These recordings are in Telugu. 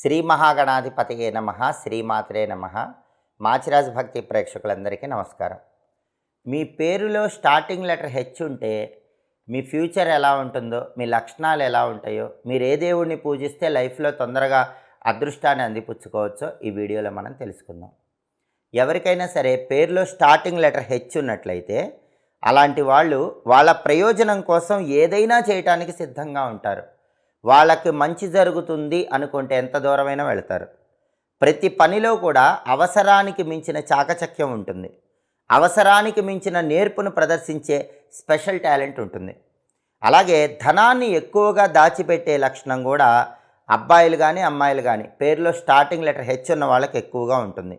శ్రీ మహాగణాధిపతియే నమ శ్రీమాత్రే నమ. మాచిరాజ్ భక్తి ప్రేక్షకులందరికీ నమస్కారం. మీ పేరులో స్టార్టింగ్ లెటర్ హెచ్ ఉంటే మీ ఫ్యూచర్ ఎలా ఉంటుందో మీ లక్షణాలు ఎలా ఉంటాయో మీరు ఏ దేవుడిని పూజిస్తే లైఫ్లో తొందరగా అదృష్టాన్ని అందిపుచ్చుకోవచ్చో ఈ వీడియోలో మనం తెలుసుకుందాం. ఎవరికైనా సరే పేరులో స్టార్టింగ్ లెటర్ హెచ్ ఉన్నట్లయితే అలాంటి వాళ్ళు వాళ్ళ ప్రయోజనం కోసం ఏదైనా చేయటానికి సిద్ధంగా ఉంటారు. వాళ్ళకి మంచి జరుగుతుంది అనుకుంటే ఎంత దూరమైనా వెళతారు. ప్రతి పనిలో కూడా అవసరానికి మించిన చాకచక్యం ఉంటుంది. అవసరానికి మించిన నేర్పును ప్రదర్శించే స్పెషల్ టాలెంట్ ఉంటుంది. అలాగే ధనాన్ని ఎక్కువగా దాచిపెట్టే లక్షణం కూడా అబ్బాయిలు కానీ అమ్మాయిలు కానీ పేరులో స్టార్టింగ్ లెటర్ హెచ్ ఉన్న వాళ్ళకి ఎక్కువగా ఉంటుంది.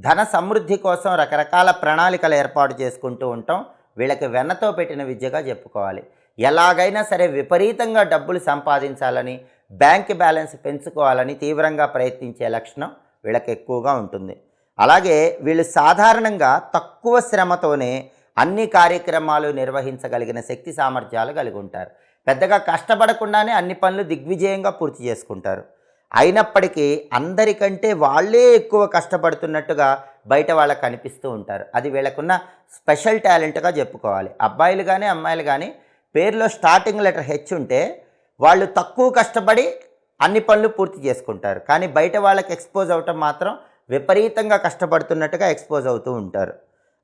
ధన సమృద్ధి కోసం రకరకాల ప్రణాళికలు ఏర్పాటు చేసుకుంటూ ఉంటాం. వీళ్ళకి వెన్నతో పెట్టిన విద్యగా చెప్పుకోవాలి. ఎలాగైనా సరే విపరీతంగా డబ్బులు సంపాదించాలని బ్యాంక్ బ్యాలెన్స్ పెంచుకోవాలని తీవ్రంగా ప్రయత్నించే లక్షణం వీళ్ళకి ఎక్కువగా ఉంటుంది. అలాగే వీళ్ళు సాధారణంగా తక్కువ శ్రమతోనే అన్ని కార్యక్రమాలు నిర్వహించగలిగిన శక్తి సామర్థ్యాలు కలిగి ఉంటారు. పెద్దగా కష్టపడకుండానే అన్ని పనులు దిగ్విజయంగా పూర్తి చేసుకుంటారు. అయినప్పటికీ అందరికంటే వాళ్ళే ఎక్కువ కష్టపడుతున్నట్టుగా బయట వాళ్ళకు కనిపిస్తూ ఉంటారు. అది వీళ్ళకున్న స్పెషల్ టాలెంట్గా చెప్పుకోవాలి. అబ్బాయిలు కానీ అమ్మాయిలు కానీ పేరులో స్టార్టింగ్ లెటర్ హెచ్ ఉంటే వాళ్ళు తక్కువ కష్టపడి అన్ని పనులు పూర్తి చేసుకుంటారు. కానీ బయట వాళ్ళకి ఎక్స్పోజ్ అవటం మాత్రం విపరీతంగా కష్టపడుతున్నట్టుగా ఎక్స్పోజ్ అవుతూ ఉంటారు.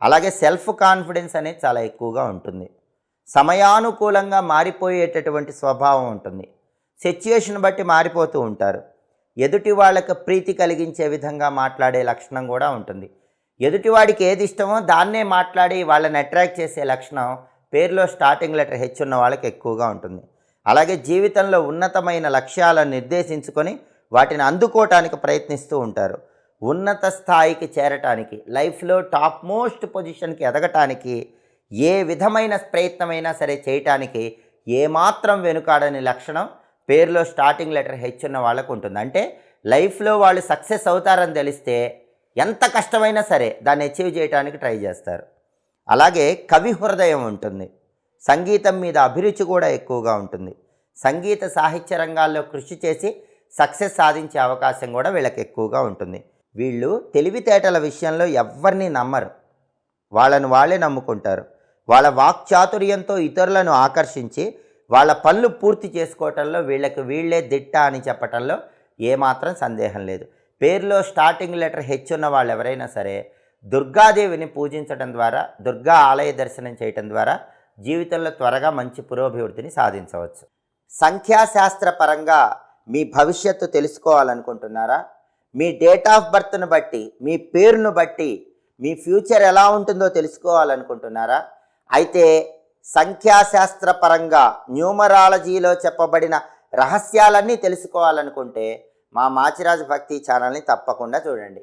అలాగే సెల్ఫ్ కాన్ఫిడెన్స్ అనేది చాలా ఎక్కువగా ఉంటుంది. సమయానుకూలంగా మారిపోయేటటువంటి స్వభావం ఉంటుంది. సిచ్యుయేషన్ బట్టి మారిపోతూ ఉంటారు. ఎదుటి వాళ్ళకి ప్రీతి కలిగించే విధంగా మాట్లాడే లక్షణం కూడా ఉంటుంది. ఎదుటివాడికి ఏది ఇష్టమో దాన్నే మాట్లాడి వాళ్ళని అట్రాక్ట్ చేసే లక్షణం పేరులో స్టార్టింగ్ లెటర్ హెచ్ ఉన్న వాళ్ళకి ఎక్కువగా ఉంటుంది. అలాగే జీవితంలో ఉన్నతమైన లక్ష్యాలను నిర్దేశించుకొని వాటిని అందుకోవటానికి ప్రయత్నిస్తూ ఉంటారు. ఉన్నత స్థాయికి చేరటానికి లైఫ్లో టాప్ మోస్ట్ పొజిషన్కి ఎదగటానికి ఏ విధమైన ప్రయత్నమైనా సరే చేయటానికి ఏమాత్రం వెనుకాడని లక్షణం పేరులో స్టార్టింగ్ లెటర్ హెచ్ ఉన్న వాళ్ళకు ఉంటుంది. అంటే లైఫ్లో వాళ్ళు సక్సెస్ అవుతారని తెలిస్తే ఎంత కష్టమైనా సరే దాన్ని అచీవ్ చేయడానికి ట్రై చేస్తారు. అలాగే కవి హృదయం ఉంటుంది. సంగీతం మీద అభిరుచి కూడా ఎక్కువగా ఉంటుంది. సంగీత సాహిత్య రంగాల్లో కృషి చేసి సక్సెస్ సాధించే అవకాశం కూడా వీళ్ళకి ఎక్కువగా ఉంటుంది. వీళ్ళు తెలివితేటల విషయంలో ఎవరిని నమ్మరు. వాళ్ళను వాళ్ళే నమ్ముకుంటారు. వాళ్ళ వాక్చాతుర్యంతో ఇతరులను ఆకర్షించి వాళ్ళ పనులు పూర్తి చేసుకోవటంలో వీళ్ళకి వీళ్ళే దిట్ట అని చెప్పటంలో ఏమాత్రం సందేహం లేదు. పేరులో స్టార్టింగ్ లెటర్ హెచ్ ఉన్న వాళ్ళు ఎవరైనా సరే దుర్గాదేవిని పూజించడం ద్వారా దుర్గా ఆలయ దర్శనం చేయటం ద్వారా జీవితంలో త్వరగా మంచి పురోభివృద్ధిని సాధించవచ్చు. సంఖ్యాశాస్త్ర పరంగా మీ భవిష్యత్తు తెలుసుకోవాలనుకుంటున్నారా? మీ డేట్ ఆఫ్ బర్త్ను బట్టి మీ పేరును బట్టి మీ ఫ్యూచర్ ఎలా ఉంటుందో తెలుసుకోవాలనుకుంటున్నారా? అయితే సంఖ్యాశాస్త్ర పరంగా న్యూమరాలజీలో చెప్పబడిన రహస్యాలన్నీ తెలుసుకోవాలనుకుంటే మా మాచిరాజు భక్తి ఛానల్ని తప్పకుండా చూడండి.